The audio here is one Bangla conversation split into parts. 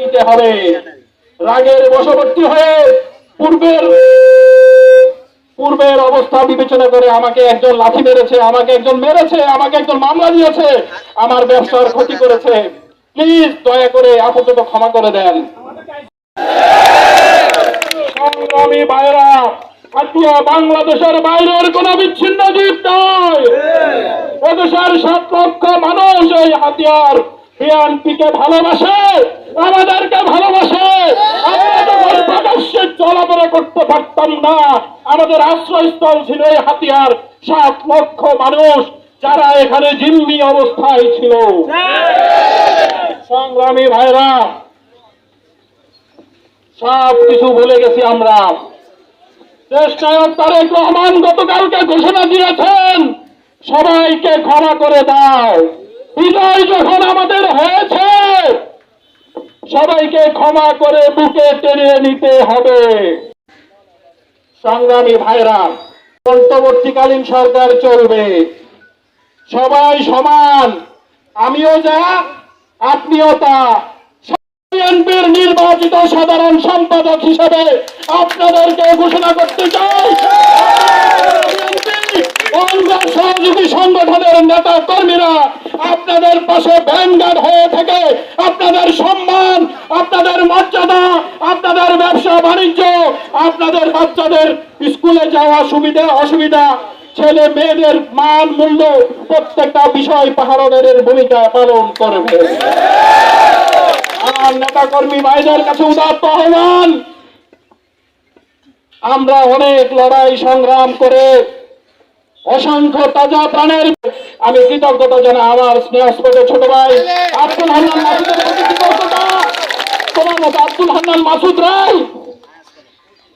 নিতে হবে। রাগের বশবর্তী হয়ে পূর্বের পূর্বের অবস্থা বিবেচনা করে আমাকে একজন লাঠি মেরেছে আমাকে একজন মেরেছে আমাকে একজন মামলা দিয়েছে আমার ব্যবসার ক্ষতি করেছে। প্লিজ দয়া করে আপাতত ক্ষমা করে দেন। সংগ্রামী ভাইরা হাতিয়া বাংলাদেশের বাইরের কোন বিচ্ছিন্ন জীব নয়। এদেশের সাত লক্ষ মানুষ এই হাতিয়ার বিএনপিকে ভালোবাসে, আমাদেরকে ভালোবাসে। চলাফেরা করতে পারতাম না। আমাদের আশ্রয়স্থল ছিল এই হাতিয়ার। সাত লক্ষ মানুষ যারা এখানে জিম্মি অবস্থায় ছিল। সংগ্রামী ভাইরা, সব কিছু ভুলে গেছি আমরা। দেশ নায়ক তারেক রহমান গতকালকে ঘোষণা দিয়েছেন, সবাইকে ক্ষমা করে দাও। বিজয় যখন আমাদের হয়েছে, সবাইকে ক্ষমা করে বুকে টেনে নিতে হবে। সংগ্রামী ভাইরা, অন্তর্বর্তীকালীন সরকার চলবে। সবাই সমান, আমিও যা, আপনিও তা। বিএনপির নির্বাচিত সাধারণ সম্পাদক হিসেবে আপনাদেরকে ঘোষণা করতে চাই। আপনাদের পাশে ভ্যানগার্ড হয়ে থেকে আপনাদের সম্মান, আপনাদের মর্যাদা, আপনাদের ব্যবসা বাণিজ্য, আপনাদের বাচ্চাদের স্কুলে যাওয়া সুবিধা, অসুবিধা, ছেলে মেয়েদের মান, মূল্য প্রত্যেকটা বিষয় পাহাড়ের ভূমিকা পালন করবে। আমার নেতা কর্মী ভাইদের কাছে উদাত্ত আহ্বান, আমরা অনেক লড়াই সংগ্রাম করে অসংখ্য তাজা প্রাণের আমি কৃতজ্ঞতা জানাই আমার স্নেহস্পদ ছোট ভাই আব্দুল হান্নান তোমার মতো আব্দুল হান্নান মাসুদ রায়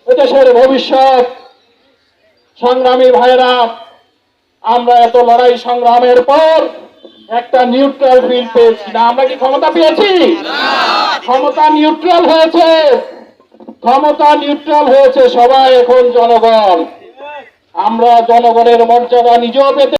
এদেশের ভবিষ্যৎ। সংগ্রামী ভাইরা, আমরা এত লড়াই সংগ্রামের পর একটা নিউট্রাল ফিল পেয়েছি না। আমরা কি ক্ষমতা পেয়েছি? ক্ষমতা নিউট্রাল হয়েছে। ক্ষমতা নিউট্রাল হয়েছে সবাই এখন জনগণ। আমরা জনগণের মর্যাদা নিজেও পেতে